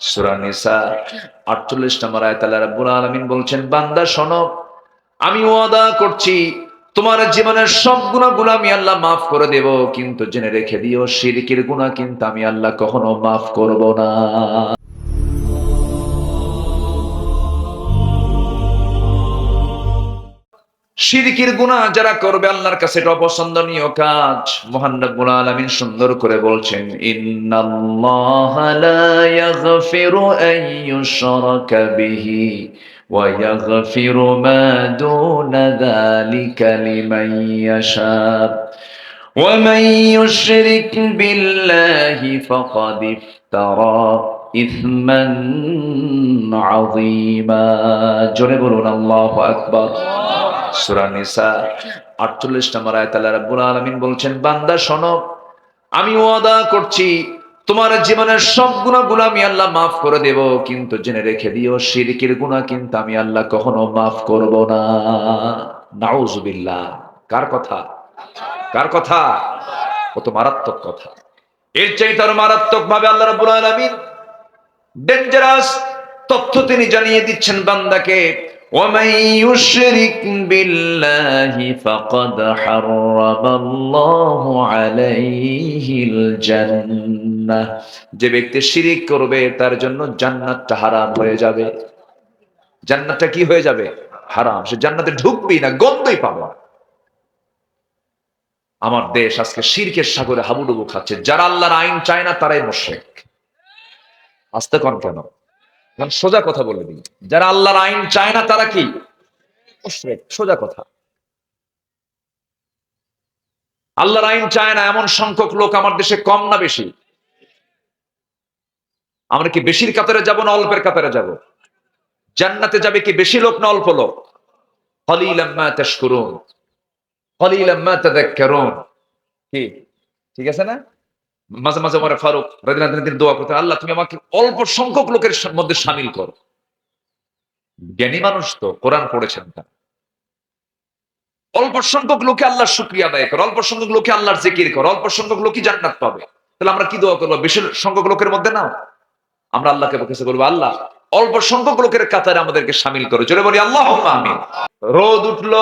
সূরা নিসা 48 নম্বর আয়াত আল্লাহ রাব্বুল আলামিন বলছেন, বান্দা, শোনো, আমি ওয়াদা করছি, তোমার জীবনের সব গুণাগুলো আমি আল্লাহ মাফ করে দেব, কিন্তু জেনে রেখে দিও, শিরকের গুণা কিন্তু আমি আল্লাহ কখনো মাফ করব না। শিরকির গুনাহ যারা করবে আল্লাহর কাছে এটা অপছন্দনীয় কাজ মহান রব্বুল আলামিন সুন্দর করে বলছেন ইন্নাল্লাহা লা ইয়াগফিরু আন ইউশরাকা বিহি ওয়া ইয়াগফিরু মা দুনা যালিকা লিমান ইয়াশা ومن يشرك بالله فقد افترى إثما عظيما জোরে বলুন আল্লাহু আকবার সূরা নিসা 48 নম্বর বলছেন, বান্দা, শোনো, আমি ওয়াদা করছি, তোমার জীবনের সব আমি আল্লাহ মাফ করে দেব, কিন্তু জেনে রেখে দিও গুনাহ কিন্তু আমি আল্লাহ কখনো মাফ করব না। কার কথা? কার কথা? মারাত্মক কথা। এর চাইতে আরও মারাত্মক ভাবে আল্লাহ রাব্বুল আলামিন ডেঞ্জারাস তথ্য তিনি জানিয়ে দিচ্ছেন বান্দাকে ومن يشرك بالله فقد حرم الله عليه الجنة যে ব্যক্তি শিরিক করবে তার জন্য জান্নাতটা হারাম হয়ে যাবে জান্নাতটা কি হয়ে যাবে হারাম সে জান্নাতে ঢুকবেই না গন্ধই পাবো না। আমার দেশ আজকে শিরকের সাগরে হাবুডুবু খাচ্ছে যারা আল্লাহর আইন চায় না তারাই মোশেক আসতে কন কেন এখন সোজা কথা বলে দিই। যারা আল্লাহর আইন চায় না, তারা কি? সোজা কথা। আল্লাহর আইন চায় না, এমন সংখ্যক লোক আমার দেশে কম না বেশি? আমরা কি বেশির কাতারে যাব না অল্পের কাতারে যাব? জান্নাতে যাবে কি বেশি লোক না অল্প লোক? কলিলাম মা তাশকুরুন। কলিলাম মা তাযাক্কারুন কি? ঠিক আছে না? মাঝে মাঝে আমার ফারুক তিনি দোয়া করতেন, আল্লাহ তুমি আমাকে অল্প সংখ্যক লোকের মধ্যে শামিল করো। জ্ঞানী মানুষ তো, কোরআন পড়েছেন তারা অল্প সংখ্যক লোকে আল্লাহর শুকরিয়া আদায় করো, অল্প সংখ্যক লোকে আল্লাহর জিকির করো, অল্প সংখ্যক লোকই জান্নাত পাবে। তাহলে আমরা কি দোয়া করব? বেশি সংখ্যক লোকের মধ্যে নাও। আমরা আল্লাহকে কাছে বলব, আল্লাহ, অল্প সংখ্যক লোকের কাতারে আমাদেরকে সামিল করো। জোরে বলি আল্লাহ আমি রোদ উঠল,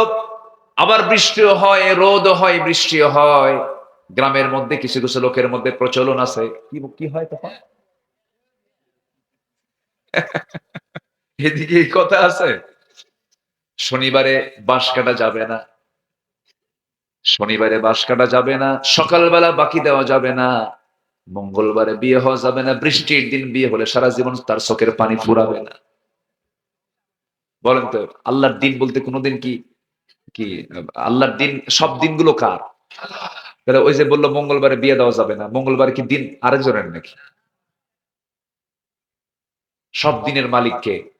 আবার বৃষ্টিও হয় রোদ হয়, বৃষ্টিও হয়। গ্রামের মধ্যে কিছু কিছু লোকের মধ্যে প্রচলন আছে। কি কি হয় তখন? এদিকে এই কথা আছে। শনিবারে বাঁশ কাটা যাবে না। শনিবারে বাঁশ কাটা যাবে না। সকালবেলা বাকি দেওয়া যাবে না। মঙ্গলবারে বিয়ে হওয়া যাবে না। বৃষ্টির দিন বিয়ে হলে সারা জীবন তার চোখের পানি ফুরাবে না। বলেন তো আল্লাহর দিন বলতে কোনোদিন কি কি আল্লাহর দিন সব দিনগুলো কার? তাহলে ওই যে বলল, মঙ্গলবারে বিয়ে দেওয়া যাবে না। মঙ্গলবার কি দিন আরেকজনের নাকি? সব দিনের মালিককে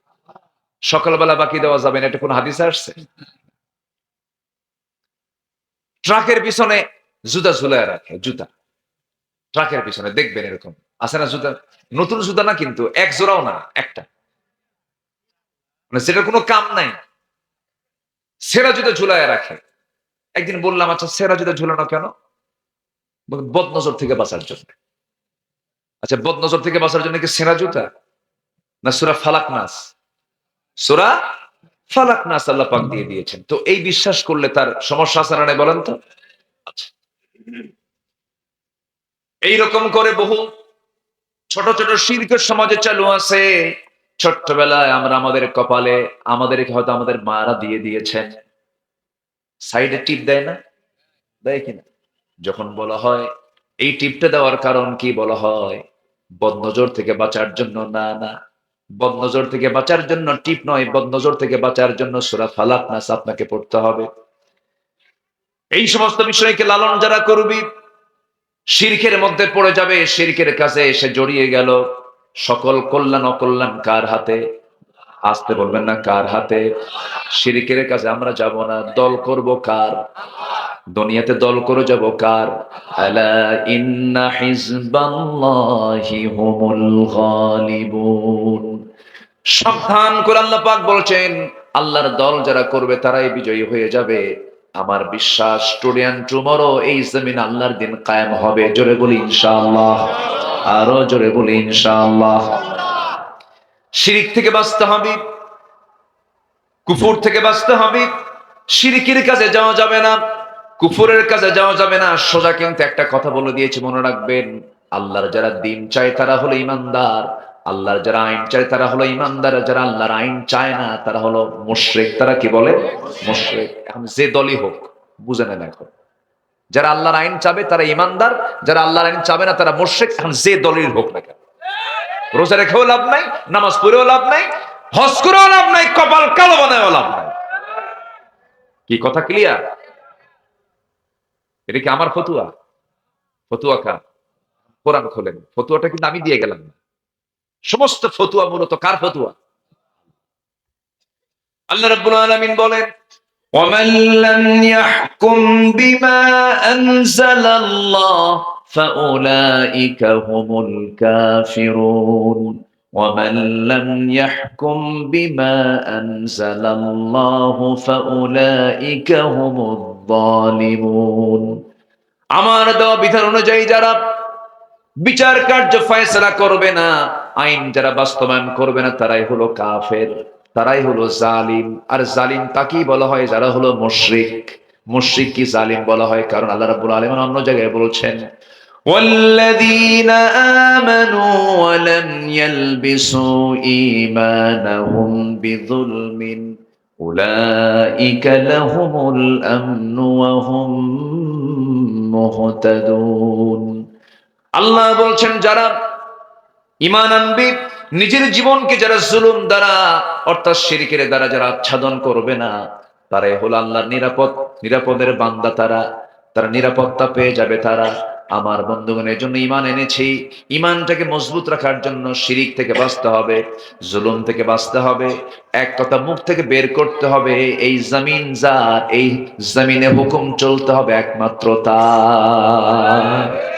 সকালবেলা বাকি দেওয়া যাবে না, এটা কোন হাদিসে আসছে? ট্রাকের পিছনে জুতা ঝুলায় রাখে, জুতা। ট্রাকের পিছনে, দেখবেন এরকম। আছে না জুতা? নতুন জুতা না কিন্তু, এক জোড়াও না, একটা। মানে সেটার কোনো কাম নাই। সেরা জুতা ঝুলায় রাখে। একদিন বললাম আচ্ছা সেরা জুতা ঝুলানো কেন? বদনজর থেকে বাঁচার জন্য। আচ্ছা বদনজর থেকে বাঁচার জন্য কি সেরা জুতা? না সুরা ফালাক নাস সুরা ফালাক নাস আল্লাহ পাক দিয়ে দিয়েছেন। তো এই বিশ্বাস করলে তার সমস্যা আছে না বলেন তো? আচ্ছা। এইরকম করে বহু ছোট ছোট শিল্পের সমাজে চালু আছে। ছোট্টবেলায় আমরা আমাদের কপালে আমাদেরকে হয়তো আমাদের মারা দিয়ে দিয়েছেন। সাইডে টিপ দেয় না? দেয় কিনা যখন বলা হয়, এই টিপটা দেওয়ার কারণ কি বলা হয়? বদনজর থেকে বাঁচার জন্য না না। বদনজর থেকে বাঁচার জন্য টিপ নয়, বদনজর থেকে বাঁচার জন্য সুরা ফালাক নাস আপনাকে পড়তে হবে। এই সমস্ত বিষয়কে লালন যারা করবি, শিরকের মধ্যে পড়ে যাবে, শিরকের কাছে এসে জড়িয়ে গেল। সকল কল্যাণ অকল্যাণ কার হাতে? আসতে বলবেন না কার হাতে? শিরিকের কাছে আমরা যাব না, দল করব কার? দুনিয়াতে দল করে যাব কার? আলা ইন্না হিজবাল্লাহি হুমুল গালিবুন। সাবধান করে আল্লাহ পাক বলছেন, আল্লাহর দল যারা করবে তারাই বিজয়ী হয়ে যাবে। আমার বিশ্বাস স্টুডেন্ট টুমরো এই জমিন আল্লাহর দিন কায়েম হবে। জোরে বলি ইনশাআল্লাহ। আরও জোরে বলি ইনশাআল্লাহ। শিরিক থেকে বাঁচতে হবে। কুফুর থেকে বাঁচতে হবে। শিরিকের কাছে যাওয়া যাবে না। কুফুরের কাজে যাওয়া যাবে না। সোজা কিন্তু একটা কথা বলে দিয়েছি, মনে রাখবেন। আল্লাহর যারা দিন চায় তারা হলো ইমানদার। আল্লাহর যারা আইন চায় তারা হলো ইমানদার। যারা আল্লাহর আইন চায় না, তারা হলো মুশরিক। তারা কি বলে? মুশরিক। এখন যে দলই হোক, বুঝে নেন এখন। যারা আল্লাহর আইন চাবে, তারা ইমানদার। যারা আল্লাহর আইন চাবে না, তারা মুশরিক। এখন যে দলের হোক না কেন। রোজা রেখেও লাভ নাই, নামাজ পড়েও লাভ নাই, হজ করেও লাভ নাই, কপাল কালো বানায়ও লাভ নাই। কি কথা ক্লিয়ার এটা কি আমার ফতুয়া ফতুয়া কা কোরআন খোলেন ফতুয়াটা কিন্তু আমি দিয়ে গেলাম না সমস্ত ফতুয়া মূলত কার ফতুয়া আল্লাহ রাব্বুল আলামিন বলেন ومن لم يحكم بما أنزل الله فأولئك هم الكافرون ومن لم يحكم بما أنزل الله فأولئك هم الظالمون আমার দেওয়া বিধান অনুযায়ী যারা বিচার কার্য ফয়সলা করবে না আইন যারা বাস্তবায়ন করবে না তারাই হলো কাফের তারাই হলো জালিম আর জালিম তাকেই বলা হয় যারা হলো মুশরিক মুশরিক কি জালিম বলা হয় কারণ আল্লাহ রাব্বুল আলামিন অন্য জায়গায় বলছেন والذين آمنوا ولم يلبسوا إيمانهم بظلم أولئك لهم الأمن وهم مهتدون আল্লাহ বলছেন যারা ইমান আনবে নিজের জীবনকে যারা জুলুম দ্বারা অর্থাৎ শিরিকের দ্বারা যারা আচ্ছাদন করবে না তারাই হলো আল্লাহর নিরাপদ নিরাপদের বান্দা তারা তারা নিরাপত্তা পেয়ে যাবে তারা আমার বন্ধুগণের জন্য ইমান এনেছি। ইমানটাকে মজবুত রাখার জন্য শিরিক থেকে বাঁচতে হবে, জুলুম থেকে বাঁচতে হবে, এক কথা মুখ থেকে বের করতে হবে, এই জমিন যার, এই জমিনে হুকুম চলতে হবে একমাত্র তার।